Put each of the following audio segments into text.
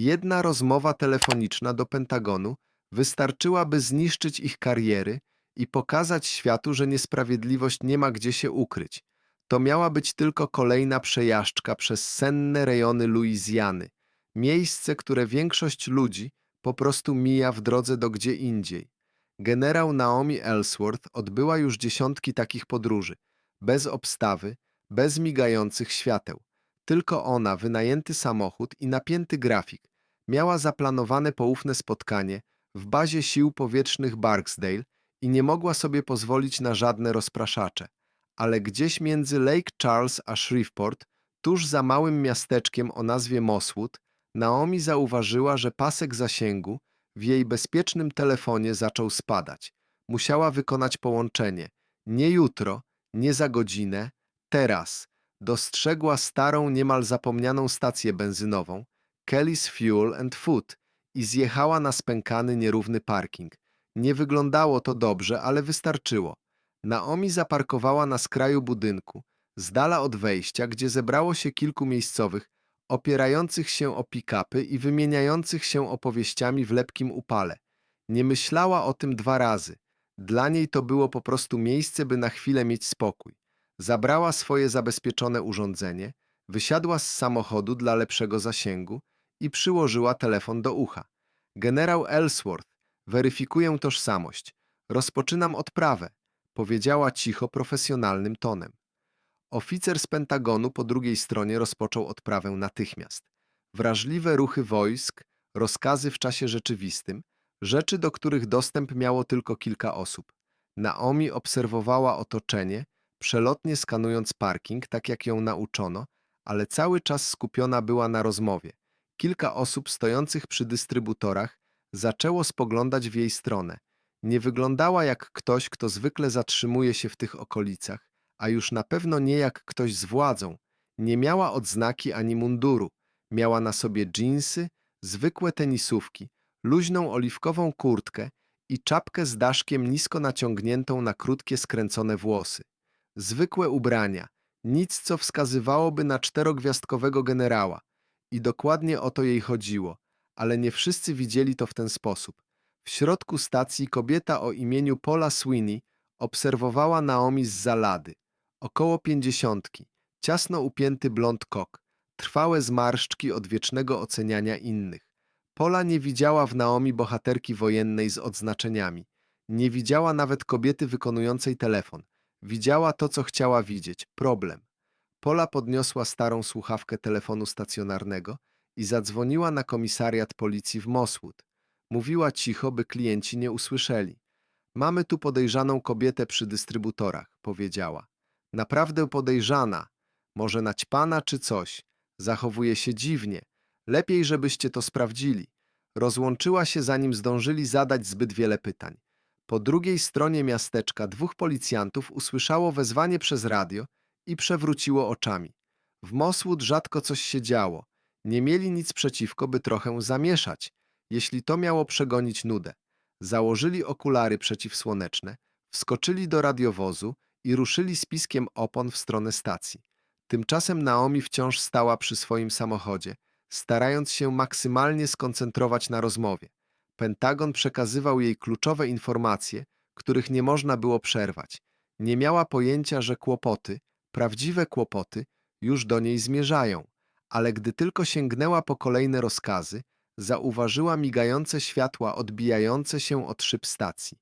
Jedna rozmowa telefoniczna do Pentagonu wystarczyłaby zniszczyć ich kariery i pokazać światu, że niesprawiedliwość nie ma gdzie się ukryć. To miała być tylko kolejna przejażdżka przez senne rejony Luizjany, miejsce, które większość ludzi po prostu mija w drodze do gdzie indziej. Generał Naomi Ellsworth odbyła już dziesiątki takich podróży, bez obstawy, bez migających świateł. Tylko ona, wynajęty samochód i napięty grafik, miała zaplanowane poufne spotkanie w bazie sił powietrznych Barksdale i nie mogła sobie pozwolić na żadne rozpraszacze. Ale gdzieś między Lake Charles a Shreveport, tuż za małym miasteczkiem o nazwie Mosswood, Naomi zauważyła, że pasek zasięgu w jej bezpiecznym telefonie zaczął spadać. Musiała wykonać połączenie. Nie jutro, nie za godzinę, teraz. Dostrzegła starą, niemal zapomnianą stację benzynową, Kelly's Fuel and Food i zjechała na spękany, nierówny parking. Nie wyglądało to dobrze, ale wystarczyło. Naomi zaparkowała na skraju budynku, z dala od wejścia, gdzie zebrało się kilku miejscowych, opierających się o pick-upy i wymieniających się opowieściami w lepkim upale. Nie myślała o tym dwa razy. Dla niej to było po prostu miejsce, by na chwilę mieć spokój. Zabrała swoje zabezpieczone urządzenie, wysiadła z samochodu dla lepszego zasięgu i przyłożyła telefon do ucha. Generał Ellsworth, weryfikuję tożsamość. Rozpoczynam odprawę, powiedziała cicho, profesjonalnym tonem. Oficer z Pentagonu po drugiej stronie rozpoczął odprawę natychmiast. Wrażliwe ruchy wojsk, rozkazy w czasie rzeczywistym, rzeczy, do których dostęp miało tylko kilka osób. Naomi obserwowała otoczenie, przelotnie skanując parking, tak jak ją nauczono, ale cały czas skupiona była na rozmowie. Kilka osób stojących przy dystrybutorach zaczęło spoglądać w jej stronę. Nie wyglądała jak ktoś, kto zwykle zatrzymuje się w tych okolicach, a już na pewno nie jak ktoś z władzą. Nie miała odznaki ani munduru. Miała na sobie dżinsy, zwykłe tenisówki, luźną oliwkową kurtkę i czapkę z daszkiem nisko naciągniętą na krótkie skręcone włosy. Zwykłe ubrania, nic co wskazywałoby na czterogwiazdkowego generała. I dokładnie o to jej chodziło, ale nie wszyscy widzieli to w ten sposób. W środku stacji kobieta o imieniu Paula Sweeney obserwowała Naomi z zalady. Około pięćdziesiątki, ciasno upięty blond kok, trwałe zmarszczki od wiecznego oceniania innych. Pola nie widziała w Naomi bohaterki wojennej z odznaczeniami. Nie widziała nawet kobiety wykonującej telefon. Widziała to, co chciała widzieć problem. Pola podniosła starą słuchawkę telefonu stacjonarnego i zadzwoniła na komisariat policji w Mosswood. Mówiła cicho, by klienci nie usłyszeli. Mamy tu podejrzaną kobietę przy dystrybutorach, powiedziała. Naprawdę podejrzana. Może naćpana czy coś. Zachowuje się dziwnie. Lepiej, żebyście to sprawdzili. Rozłączyła się, zanim zdążyli zadać zbyt wiele pytań. Po drugiej stronie miasteczka dwóch policjantów usłyszało wezwanie przez radio i przewróciło oczami. W Mosswood rzadko coś się działo. Nie mieli nic przeciwko, by trochę zamieszać, jeśli to miało przegonić nudę. Założyli okulary przeciwsłoneczne, wskoczyli do radiowozu i ruszyli z piskiem opon w stronę stacji. Tymczasem Naomi wciąż stała przy swoim samochodzie, starając się maksymalnie skoncentrować na rozmowie. Pentagon przekazywał jej kluczowe informacje, których nie można było przerwać. Nie miała pojęcia, że kłopoty, prawdziwe kłopoty, już do niej zmierzają, ale gdy tylko sięgnęła po kolejne rozkazy, zauważyła migające światła odbijające się od szyb stacji.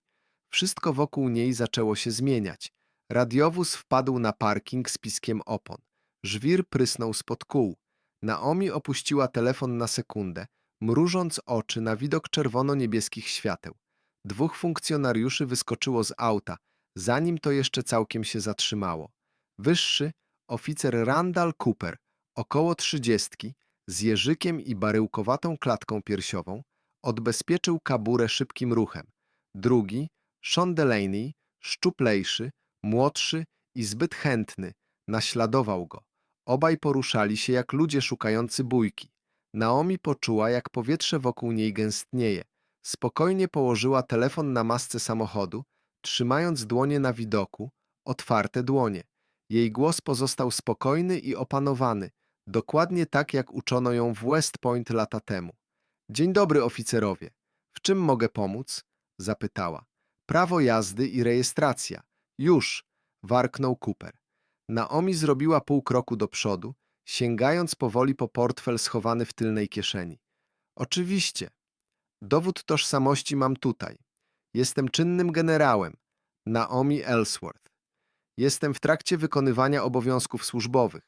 Wszystko wokół niej zaczęło się zmieniać. Radiowóz wpadł na parking z piskiem opon. Żwir prysnął spod kół. Naomi opuściła telefon na sekundę, mrużąc oczy na widok czerwono-niebieskich świateł. Dwóch funkcjonariuszy wyskoczyło z auta, zanim to jeszcze całkiem się zatrzymało. Wyższy, oficer Randall Cooper, około trzydziestki, z jeżykiem i baryłkowatą klatką piersiową, odbezpieczył kaburę szybkim ruchem. Drugi, Sean Delaney, szczuplejszy, młodszy i zbyt chętny, naśladował go. Obaj poruszali się jak ludzie szukający bójki. Naomi poczuła, jak powietrze wokół niej gęstnieje. Spokojnie położyła telefon na masce samochodu, trzymając dłonie na widoku, otwarte dłonie. Jej głos pozostał spokojny i opanowany, dokładnie tak jak uczono ją w West Point lata temu. Dzień dobry, oficerowie. W czym mogę pomóc? Zapytała. Prawo jazdy i rejestracja. Już, warknął Cooper. Naomi zrobiła pół kroku do przodu, sięgając powoli po portfel schowany w tylnej kieszeni. Oczywiście. Dowód tożsamości mam tutaj. Jestem czynnym generałem. Naomi Ellsworth. Jestem w trakcie wykonywania obowiązków służbowych.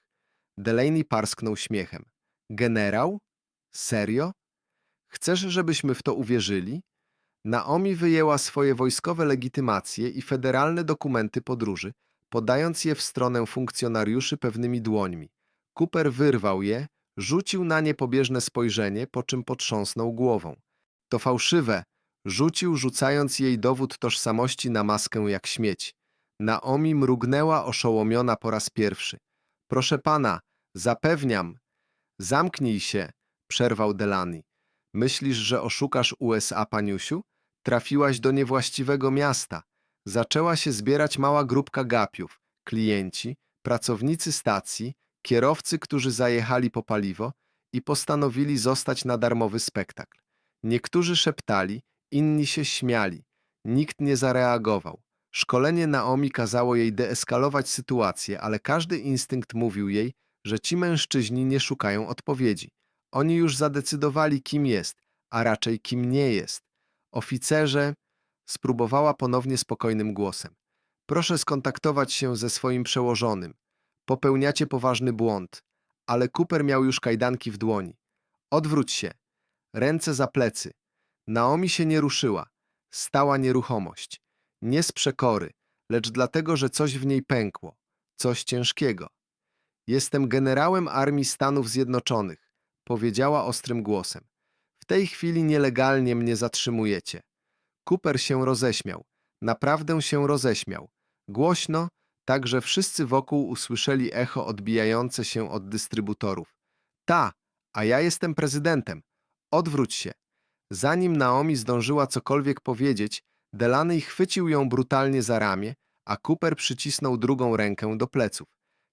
Delaney parsknął śmiechem. Generał? Serio? Chcesz, żebyśmy w to uwierzyli? Naomi wyjęła swoje wojskowe legitymacje i federalne dokumenty podróży, podając je w stronę funkcjonariuszy pewnymi dłońmi. Cooper wyrwał je, rzucił na nie pobieżne spojrzenie, po czym potrząsnął głową. To fałszywe, rzucił, rzucając jej dowód tożsamości na maskę jak śmieć. Naomi mrugnęła oszołomiona po raz pierwszy. Proszę pana, zapewniam. Zamknij się, przerwał Delany. Myślisz, że oszukasz USA, paniusiu? Trafiłaś do niewłaściwego miasta. Zaczęła się zbierać mała grupka gapiów, klienci, pracownicy stacji, kierowcy, którzy zajechali po paliwo i postanowili zostać na darmowy spektakl. Niektórzy szeptali, inni się śmiali. Nikt nie zareagował. Szkolenie Naomi kazało jej deeskalować sytuację, ale każdy instynkt mówił jej, że ci mężczyźni nie szukają odpowiedzi. Oni już zadecydowali, kim jest, a raczej kim nie jest. Oficerze, spróbowała ponownie spokojnym głosem. Proszę skontaktować się ze swoim przełożonym. Popełniacie poważny błąd. Ale Cooper miał już kajdanki w dłoni. Odwróć się. Ręce za plecy. Naomi się nie ruszyła. Stała nieruchomość. Nie z przekory, lecz dlatego, że coś w niej pękło. Coś ciężkiego. Jestem generałem Armii Stanów Zjednoczonych, powiedziała ostrym głosem. W tej chwili nielegalnie mnie zatrzymujecie. Cooper się roześmiał. Naprawdę się roześmiał. Głośno, tak że wszyscy wokół usłyszeli echo odbijające się od dystrybutorów. Ta, a ja jestem prezydentem. Odwróć się. Zanim Naomi zdążyła cokolwiek powiedzieć, Delaney chwycił ją brutalnie za ramię, a Cooper przycisnął drugą rękę do pleców.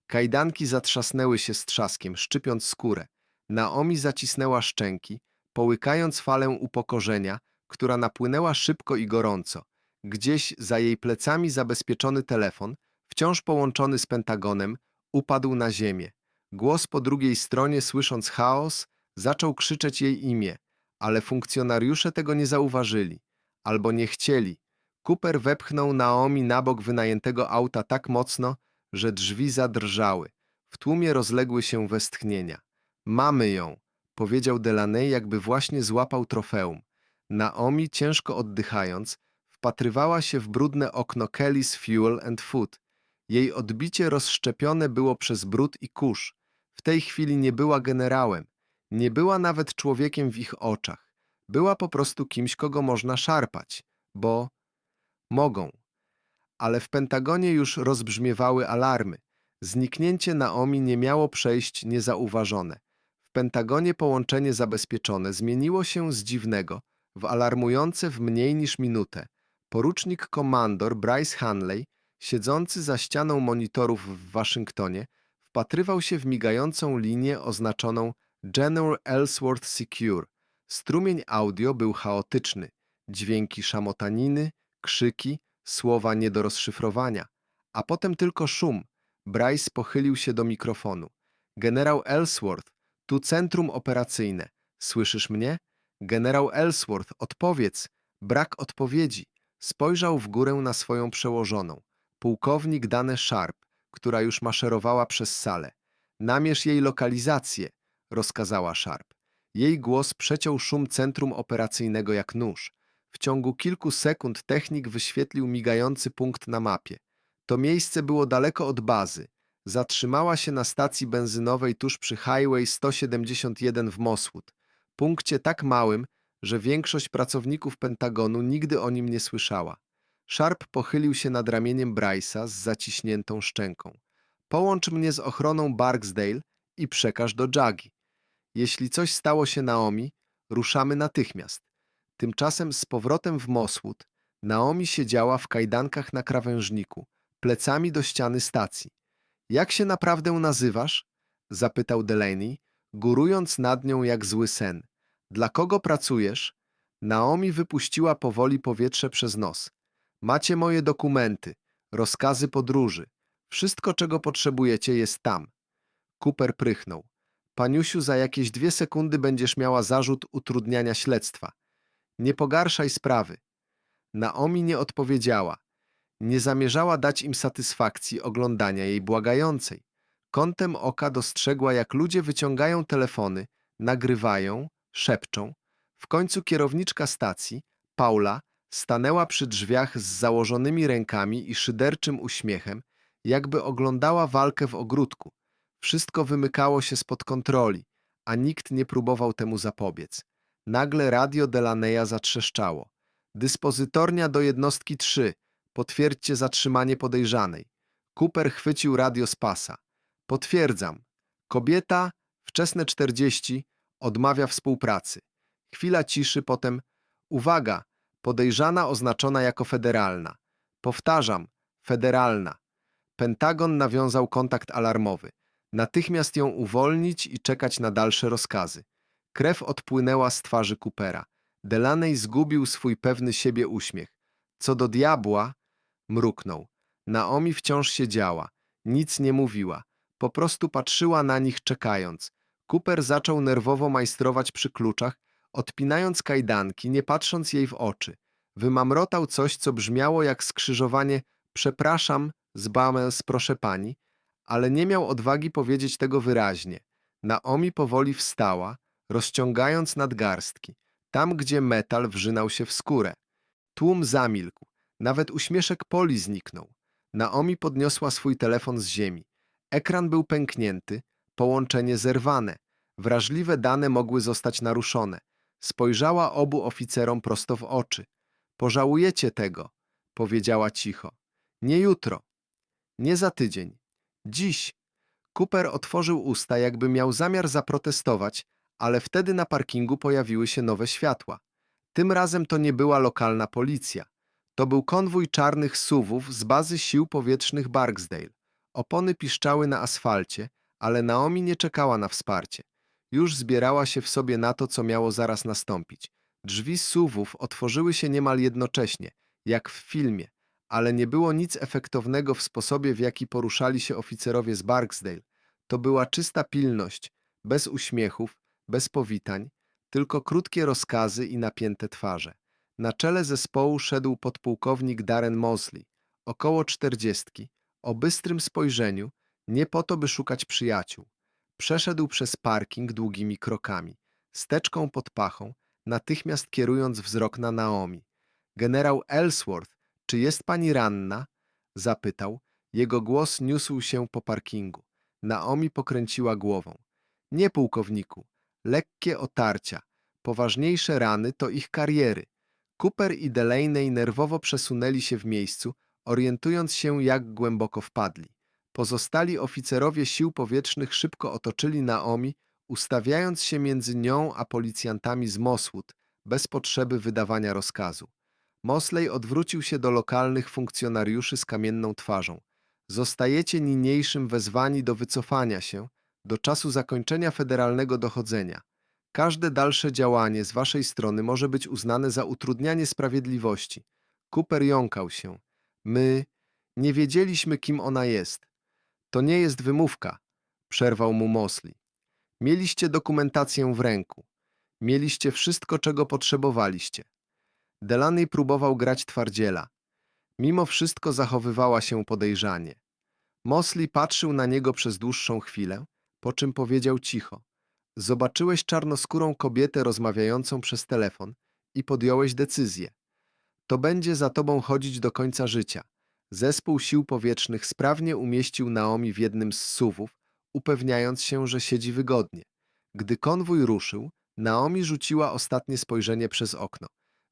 Kajdanki zatrzasnęły się z trzaskiem, szczypiąc skórę. Naomi zacisnęła szczęki, połykając falę upokorzenia, która napłynęła szybko i gorąco. Gdzieś za jej plecami zabezpieczony telefon, wciąż połączony z Pentagonem, upadł na ziemię. Głos po drugiej stronie, słysząc chaos, zaczął krzyczeć jej imię, ale funkcjonariusze tego nie zauważyli, albo nie chcieli. Cooper wepchnął Naomi na bok wynajętego auta tak mocno, że drzwi zadrżały. W tłumie rozległy się westchnienia. Mamy ją, powiedział Delaney, jakby właśnie złapał trofeum. Naomi, ciężko oddychając, wpatrywała się w brudne okno Kelly's Fuel and Food. Jej odbicie rozszczepione było przez brud i kurz. W tej chwili nie była generałem, nie była nawet człowiekiem w ich oczach. Była po prostu kimś, kogo można szarpać, bo mogą. Ale w Pentagonie już rozbrzmiewały alarmy. Zniknięcie Naomi nie miało przejść niezauważone. W Pentagonie połączenie zabezpieczone zmieniło się z dziwnego w alarmujące w mniej niż minutę. Porucznik komandor Bryce Hanley, siedzący za ścianą monitorów w Waszyngtonie, wpatrywał się w migającą linię oznaczoną General Ellsworth Secure. Strumień audio był chaotyczny. Dźwięki szamotaniny, krzyki, słowa nie do rozszyfrowania. A potem tylko szum. Bryce pochylił się do mikrofonu. Generał Ellsworth, tu centrum operacyjne. Słyszysz mnie? Generał Ellsworth, odpowiedz. Brak odpowiedzi. Spojrzał w górę na swoją przełożoną. Pułkownik Dane Sharp, która już maszerowała przez salę. Namierz jej lokalizację, rozkazała Sharp. Jej głos przeciął szum centrum operacyjnego jak nóż. W ciągu kilku sekund technik wyświetlił migający punkt na mapie. To miejsce było daleko od bazy. Zatrzymała się na stacji benzynowej tuż przy Highway 171 w Mosswood. Punkcie tak małym, że większość pracowników Pentagonu nigdy o nim nie słyszała. Sharp pochylił się nad ramieniem Bryce'a z zaciśniętą szczęką. Połącz mnie z ochroną Barksdale i przekaż do Jagi. Jeśli coś stało się Naomi, ruszamy natychmiast. Tymczasem z powrotem w Mosswood Naomi siedziała w kajdankach na krawężniku, plecami do ściany stacji. Jak się naprawdę nazywasz? zapytał Delaney, górując nad nią jak zły sen. Dla kogo pracujesz? Naomi wypuściła powoli powietrze przez nos. Macie moje dokumenty, rozkazy podróży. Wszystko, czego potrzebujecie, jest tam. Cooper prychnął. Paniusiu, za jakieś dwie sekundy będziesz miała zarzut utrudniania śledztwa. Nie pogarszaj sprawy. Naomi nie odpowiedziała. Nie zamierzała dać im satysfakcji oglądania jej błagającej. Kątem oka dostrzegła, jak ludzie wyciągają telefony, nagrywają, szepczą. W końcu kierowniczka stacji, Paula, stanęła przy drzwiach z założonymi rękami i szyderczym uśmiechem, jakby oglądała walkę w ogródku. Wszystko wymykało się spod kontroli, a nikt nie próbował temu zapobiec. Nagle radio Delaneya zatrzeszczało. Dyspozytornia do jednostki 3. Potwierdźcie zatrzymanie podejrzanej. Cooper chwycił radio z pasa. Potwierdzam. Kobieta, wczesne 40, odmawia współpracy. Chwila ciszy, potem uwaga, podejrzana oznaczona jako federalna. Powtarzam, federalna. Pentagon nawiązał kontakt alarmowy. Natychmiast ją uwolnić i czekać na dalsze rozkazy. Krew odpłynęła z twarzy Coopera. Delaney zgubił swój pewny siebie uśmiech. Co do diabła, mruknął. Naomi wciąż siedziała. Nic nie mówiła. Po prostu patrzyła na nich czekając. Cooper zaczął nerwowo majstrować przy kluczach, odpinając kajdanki, nie patrząc jej w oczy. Wymamrotał coś, co brzmiało jak skrzyżowanie przepraszam, z proszę pani, ale nie miał odwagi powiedzieć tego wyraźnie. Naomi powoli wstała, rozciągając nadgarstki, tam gdzie metal wrzynał się w skórę. Tłum zamilkł, nawet uśmieszek Poli zniknął. Naomi podniosła swój telefon z ziemi. Ekran był pęknięty, połączenie zerwane. Wrażliwe dane mogły zostać naruszone. Spojrzała obu oficerom prosto w oczy. Pożałujecie tego, powiedziała cicho. Nie jutro, nie za tydzień. Dziś. Cooper otworzył usta, jakby miał zamiar zaprotestować, ale wtedy na parkingu pojawiły się nowe światła. Tym razem to nie była lokalna policja. To był konwój czarnych suwów z bazy sił powietrznych Barksdale. Opony piszczały na asfalcie, ale Naomi nie czekała na wsparcie. Już zbierała się w sobie na to, co miało zaraz nastąpić. Drzwi suwów otworzyły się niemal jednocześnie, jak w filmie, ale nie było nic efektownego w sposobie, w jaki poruszali się oficerowie z Barksdale. To była czysta pilność, bez uśmiechów, bez powitań, tylko krótkie rozkazy i napięte twarze. Na czele zespołu szedł podpułkownik Darren Mosley, około czterdziestki, o bystrym spojrzeniu, nie po to, by szukać przyjaciół. Przeszedł przez parking długimi krokami, steczką pod pachą, natychmiast kierując wzrok na Naomi. Generał Ellsworth, czy jest pani ranna? Zapytał. Jego głos niósł się po parkingu. Naomi pokręciła głową. Nie, pułkowniku. Lekkie otarcia. Poważniejsze rany to ich kariery. Cooper i Delaney nerwowo przesunęli się w miejscu, orientując się, jak głęboko wpadli. Pozostali oficerowie sił powietrznych szybko otoczyli Naomi, ustawiając się między nią a policjantami z Moswood, bez potrzeby wydawania rozkazu. Mosley odwrócił się do lokalnych funkcjonariuszy z kamienną twarzą. Zostajecie niniejszym wezwani do wycofania się do czasu zakończenia federalnego dochodzenia. Każde dalsze działanie z waszej strony może być uznane za utrudnianie sprawiedliwości. Cooper jąkał się. My nie wiedzieliśmy, kim ona jest. To nie jest wymówka, przerwał mu Mosley. Mieliście dokumentację w ręku. Mieliście wszystko, czego potrzebowaliście. Delaney próbował grać twardziela. Mimo wszystko zachowywała się podejrzanie. Mosley patrzył na niego przez dłuższą chwilę, po czym powiedział cicho. Zobaczyłeś czarnoskórą kobietę rozmawiającą przez telefon i podjąłeś decyzję. To będzie za tobą chodzić do końca życia. Zespół sił powietrznych sprawnie umieścił Naomi w jednym z suwów, upewniając się, że siedzi wygodnie. Gdy konwój ruszył, Naomi rzuciła ostatnie spojrzenie przez okno.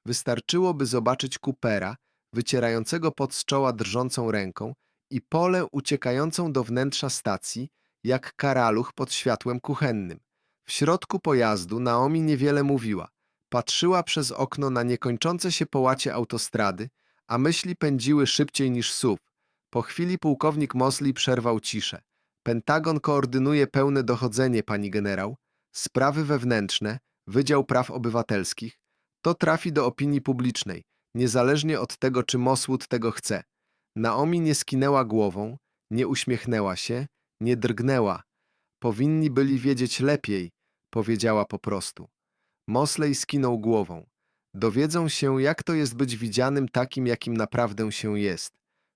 Wystarczyło, by zobaczyć Coopera, wycierającego pod z czoła drżącą ręką i pole uciekającą do wnętrza stacji, jak karaluch pod światłem kuchennym. W środku pojazdu Naomi niewiele mówiła. Patrzyła przez okno na niekończące się połacie autostrady, a myśli pędziły szybciej niż SUV. Po chwili pułkownik Mosley przerwał ciszę. Pentagon koordynuje pełne dochodzenie, pani generał. Sprawy wewnętrzne, Wydział Praw Obywatelskich, to trafi do opinii publicznej, niezależnie od tego, czy Moswood tego chce. Naomi nie skinęła głową, nie uśmiechnęła się, nie drgnęła. Powinni byli wiedzieć lepiej, powiedziała po prostu. Mosley skinął głową. Dowiedzą się, jak to jest być widzianym takim, jakim naprawdę się jest.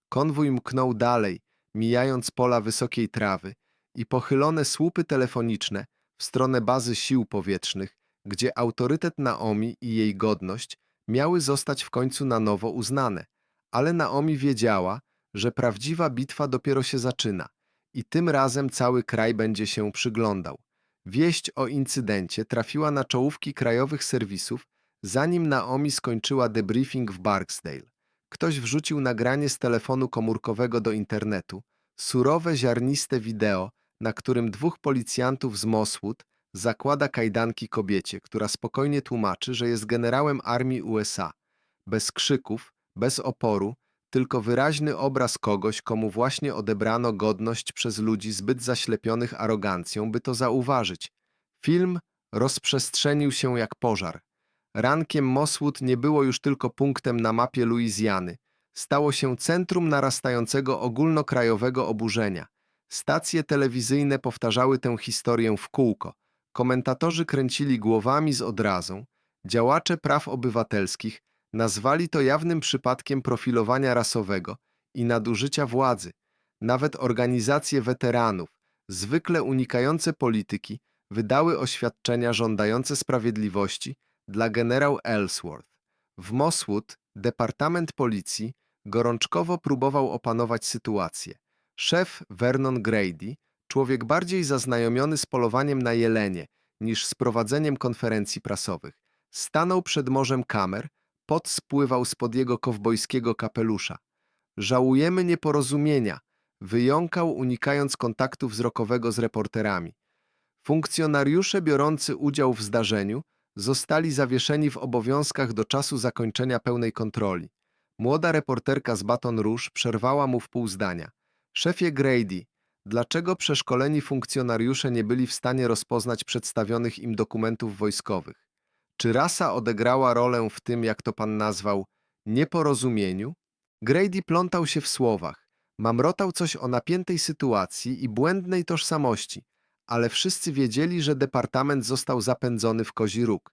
Konwój mknął dalej, mijając pola wysokiej trawy i pochylone słupy telefoniczne w stronę bazy sił powietrznych, gdzie autorytet Naomi i jej godność miały zostać w końcu na nowo uznane. Ale Naomi wiedziała, że prawdziwa bitwa dopiero się zaczyna i tym razem cały kraj będzie się przyglądał. Wieść o incydencie trafiła na czołówki krajowych serwisów, zanim Naomi skończyła debriefing w Barksdale. Ktoś wrzucił nagranie z telefonu komórkowego do internetu, surowe, ziarniste wideo, na którym dwóch policjantów z Mosswood zakłada kajdanki kobiecie, która spokojnie tłumaczy, że jest generałem armii USA. Bez krzyków, bez oporu, tylko wyraźny obraz kogoś, komu właśnie odebrano godność przez ludzi zbyt zaślepionych arogancją, by to zauważyć. Film rozprzestrzenił się jak pożar. Rankiem Mosswood nie było już tylko punktem na mapie Luizjany. Stało się centrum narastającego ogólnokrajowego oburzenia. Stacje telewizyjne powtarzały tę historię w kółko. Komentatorzy kręcili głowami z odrazą. Działacze praw obywatelskich nazwali to jawnym przypadkiem profilowania rasowego i nadużycia władzy. Nawet organizacje weteranów, zwykle unikające polityki, wydały oświadczenia żądające sprawiedliwości dla generał Ellsworth. W Mosswood Departament Policji gorączkowo próbował opanować sytuację. Szef Vernon Grady, człowiek bardziej zaznajomiony z polowaniem na jelenie niż z prowadzeniem konferencji prasowych, stanął przed morzem kamer, pot spływał spod jego kowbojskiego kapelusza. Żałujemy nieporozumienia, wyjąkał unikając kontaktu wzrokowego z reporterami. Funkcjonariusze biorący udział w zdarzeniu zostali zawieszeni w obowiązkach do czasu zakończenia pełnej kontroli. Młoda reporterka z Baton Rouge przerwała mu w pół zdania. Szefie Grady, dlaczego przeszkoleni funkcjonariusze nie byli w stanie rozpoznać przedstawionych im dokumentów wojskowych? Czy rasa odegrała rolę w tym, jak to pan nazwał, nieporozumieniu? Grady plątał się w słowach, mamrotał coś o napiętej sytuacji i błędnej tożsamości, ale wszyscy wiedzieli, że departament został zapędzony w kozi róg.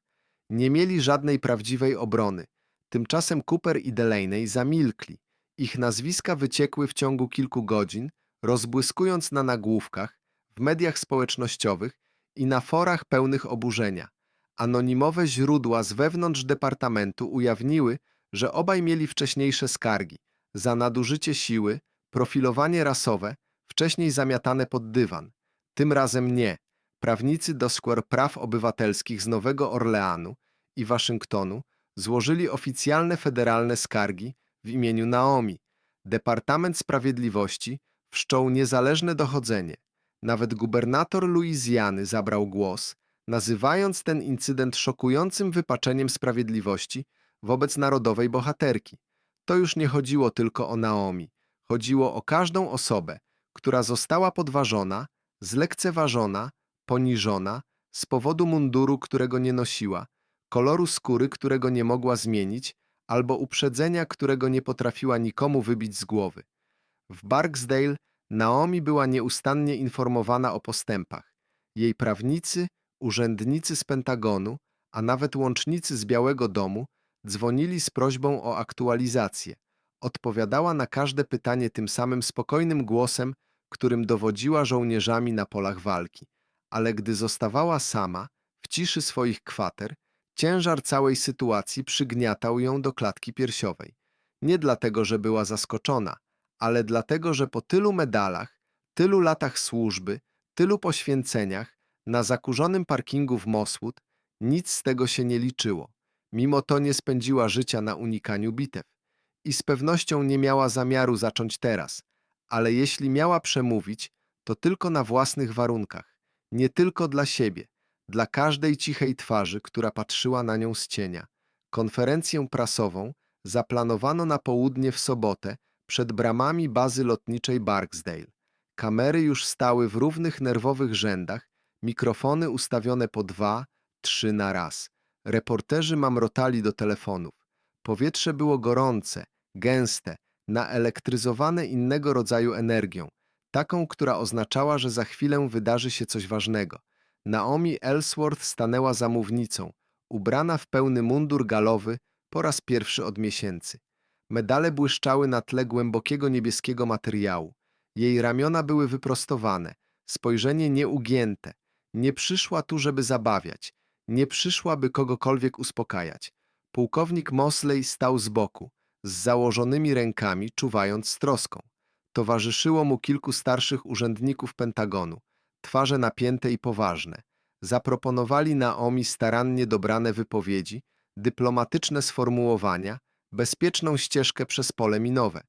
Nie mieli żadnej prawdziwej obrony. Tymczasem Cooper i Delaney zamilkli. Ich nazwiska wyciekły w ciągu kilku godzin, rozbłyskując na nagłówkach, w mediach społecznościowych i na forach pełnych oburzenia. Anonimowe źródła z wewnątrz departamentu ujawniły, że obaj mieli wcześniejsze skargi za nadużycie siły, profilowanie rasowe, wcześniej zamiatane pod dywan. Tym razem nie. Prawnicy do Square Praw Obywatelskich z Nowego Orleanu i Waszyngtonu złożyli oficjalne federalne skargi w imieniu Naomi. Departament Sprawiedliwości wszczął niezależne dochodzenie. Nawet gubernator Luizjany zabrał głos, nazywając ten incydent szokującym wypaczeniem sprawiedliwości wobec narodowej bohaterki. To już nie chodziło tylko o Naomi. Chodziło o każdą osobę, która została podważona, zlekceważona, poniżona z powodu munduru, którego nie nosiła, koloru skóry, którego nie mogła zmienić, albo uprzedzenia, którego nie potrafiła nikomu wybić z głowy. W Barksdale Naomi była nieustannie informowana o postępach. Jej prawnicy, urzędnicy z Pentagonu, a nawet łącznicy z Białego Domu dzwonili z prośbą o aktualizację. Odpowiadała na każde pytanie tym samym spokojnym głosem, którym dowodziła żołnierzami na polach walki. Ale gdy zostawała sama, w ciszy swoich kwater, ciężar całej sytuacji przygniatał ją do klatki piersiowej. Nie dlatego, że była zaskoczona, ale dlatego, że po tylu medalach, tylu latach służby, tylu poświęceniach, na zakurzonym parkingu w Mosswood nic z tego się nie liczyło. Mimo to nie spędziła życia na unikaniu bitew. I z pewnością nie miała zamiaru zacząć teraz, ale jeśli miała przemówić, to tylko na własnych warunkach, nie tylko dla siebie, dla każdej cichej twarzy, która patrzyła na nią z cienia. Konferencję prasową zaplanowano na południe w sobotę przed bramami bazy lotniczej Barksdale. Kamery już stały w równych nerwowych rzędach, mikrofony ustawione po dwa, trzy na raz. Reporterzy mamrotali do telefonów. Powietrze było gorące, gęste, naelektryzowane innego rodzaju energią, taką, która oznaczała, że za chwilę wydarzy się coś ważnego. Naomi Ellsworth stanęła za mównicą, ubrana w pełny mundur galowy po raz pierwszy od miesięcy. Medale błyszczały na tle głębokiego niebieskiego materiału. Jej ramiona były wyprostowane, spojrzenie nieugięte. Nie przyszła tu, żeby zabawiać, nie przyszła, by kogokolwiek uspokajać. Pułkownik Mosley stał z boku, z założonymi rękami, czuwając z troską. Towarzyszyło mu kilku starszych urzędników Pentagonu, twarze napięte i poważne. Zaproponowali Naomi starannie dobrane wypowiedzi, dyplomatyczne sformułowania, bezpieczną ścieżkę przez pole minowe.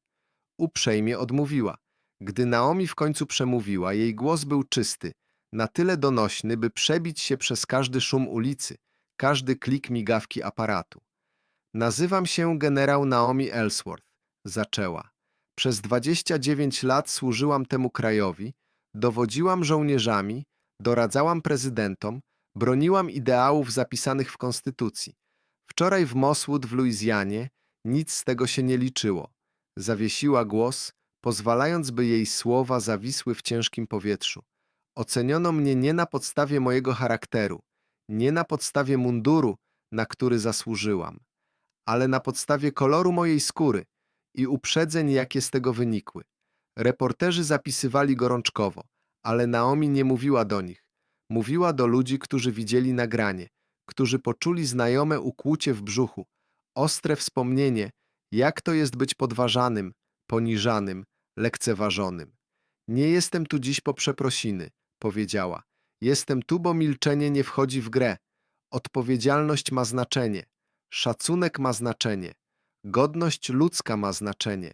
Uprzejmie odmówiła. Gdy Naomi w końcu przemówiła, jej głos był czysty, na tyle donośny, by przebić się przez każdy szum ulicy, każdy klik migawki aparatu. Nazywam się generał Naomi Ellsworth, zaczęła. Przez 29 lat służyłam temu krajowi, dowodziłam żołnierzami, doradzałam prezydentom, broniłam ideałów zapisanych w konstytucji. Wczoraj w Mosswood w Luizjanie nic z tego się nie liczyło. Zawiesiła głos, pozwalając, by jej słowa zawisły w ciężkim powietrzu. Oceniono mnie nie na podstawie mojego charakteru, nie na podstawie munduru, na który zasłużyłam, ale na podstawie koloru mojej skóry i uprzedzeń, jakie z tego wynikły. Reporterzy zapisywali gorączkowo, ale Naomi nie mówiła do nich. Mówiła do ludzi, którzy widzieli nagranie, którzy poczuli znajome ukłucie w brzuchu, ostre wspomnienie, jak to jest być podważanym, poniżanym, lekceważonym. Nie jestem tu dziś po przeprosiny, powiedziała. Jestem tu, bo milczenie nie wchodzi w grę. Odpowiedzialność ma znaczenie, szacunek ma znaczenie, godność ludzka ma znaczenie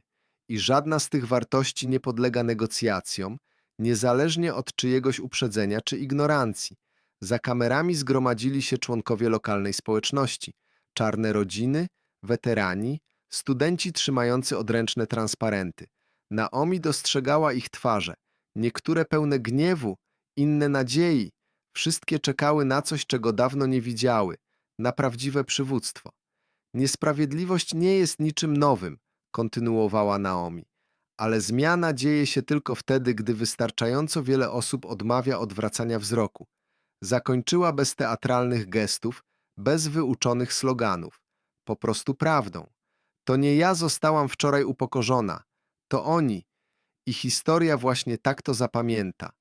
i żadna z tych wartości nie podlega negocjacjom, niezależnie od czyjegoś uprzedzenia czy ignorancji. Za kamerami zgromadzili się członkowie lokalnej społeczności, czarne rodziny, weterani, studenci trzymający odręczne transparenty. Naomi dostrzegała ich twarze, niektóre pełne gniewu, inne nadziei. Wszystkie czekały na coś, czego dawno nie widziały, na prawdziwe przywództwo. Niesprawiedliwość nie jest niczym nowym, kontynuowała Naomi, ale zmiana dzieje się tylko wtedy, gdy wystarczająco wiele osób odmawia odwracania wzroku. Zakończyła bez teatralnych gestów, bez wyuczonych sloganów, po prostu prawdą. To nie ja zostałam wczoraj upokorzona, to oni. I historia właśnie tak to zapamięta.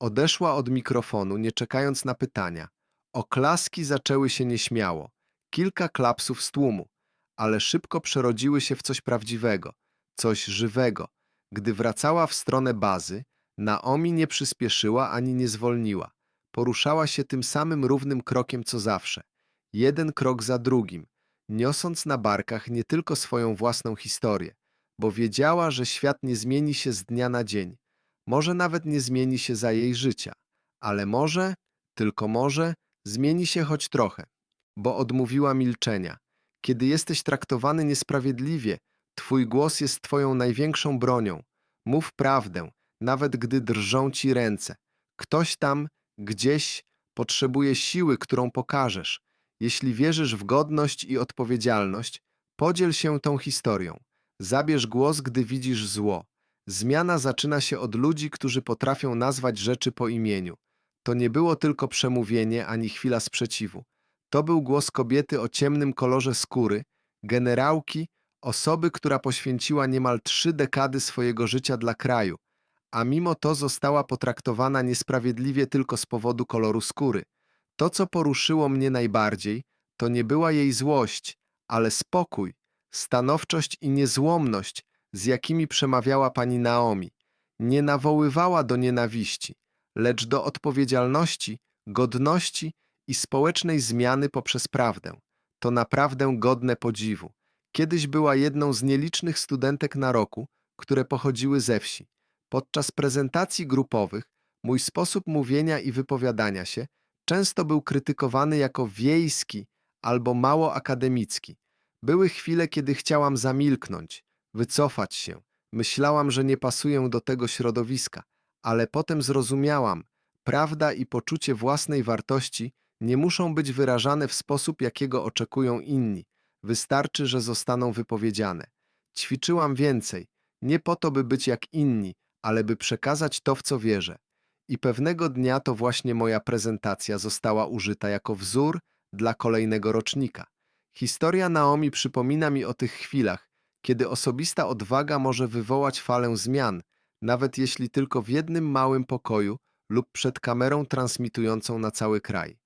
Odeszła od mikrofonu, nie czekając na pytania. Oklaski zaczęły się nieśmiało. Kilka klapsów z tłumu, ale szybko przerodziły się w coś prawdziwego, coś żywego. Gdy wracała w stronę bazy, Naomi nie przyspieszyła ani nie zwolniła. Poruszała się tym samym równym krokiem co zawsze. Jeden krok za drugim, niosąc na barkach nie tylko swoją własną historię, bo wiedziała, że świat nie zmieni się z dnia na dzień. Może nawet nie zmieni się za jej życia, ale może, tylko może, zmieni się choć trochę, bo odmówiła milczenia. Kiedy jesteś traktowany niesprawiedliwie, twój głos jest twoją największą bronią. Mów prawdę, nawet gdy drżą ci ręce. Ktoś tam, gdzieś, potrzebuje siły, którą pokażesz. Jeśli wierzysz w godność i odpowiedzialność, podziel się tą historią. Zabierz głos, gdy widzisz zło. Zmiana zaczyna się od ludzi, którzy potrafią nazwać rzeczy po imieniu. To nie było tylko przemówienie ani chwila sprzeciwu. To był głos kobiety o ciemnym kolorze skóry, generałki, osoby, która poświęciła niemal trzy dekady swojego życia dla kraju, a mimo to została potraktowana niesprawiedliwie tylko z powodu koloru skóry. To, co poruszyło mnie najbardziej, to nie była jej złość, ale spokój, stanowczość i niezłomność, z jakimi przemawiała pani Naomi. Nie nawoływała do nienawiści, lecz do odpowiedzialności, godności i społecznej zmiany poprzez prawdę. To naprawdę godne podziwu. Kiedyś była jedną z nielicznych studentek na roku, które pochodziły ze wsi. Podczas prezentacji grupowych mój sposób mówienia i wypowiadania się często był krytykowany jako wiejski albo mało akademicki. Były chwile, kiedy chciałam zamilknąć, wycofać się. Myślałam, że nie pasuję do tego środowiska, ale potem zrozumiałam, prawda i poczucie własnej wartości Nie muszą być wyrażane w sposób, jakiego oczekują inni. Wystarczy, że zostaną wypowiedziane. Ćwiczyłam więcej, nie po to, by być jak inni, ale by przekazać to, w co wierzę. I pewnego dnia to właśnie moja prezentacja została użyta jako wzór dla kolejnego rocznika. Historia Naomi przypomina mi o tych chwilach, kiedy osobista odwaga może wywołać falę zmian, nawet jeśli tylko w jednym małym pokoju lub przed kamerą transmitującą na cały kraj.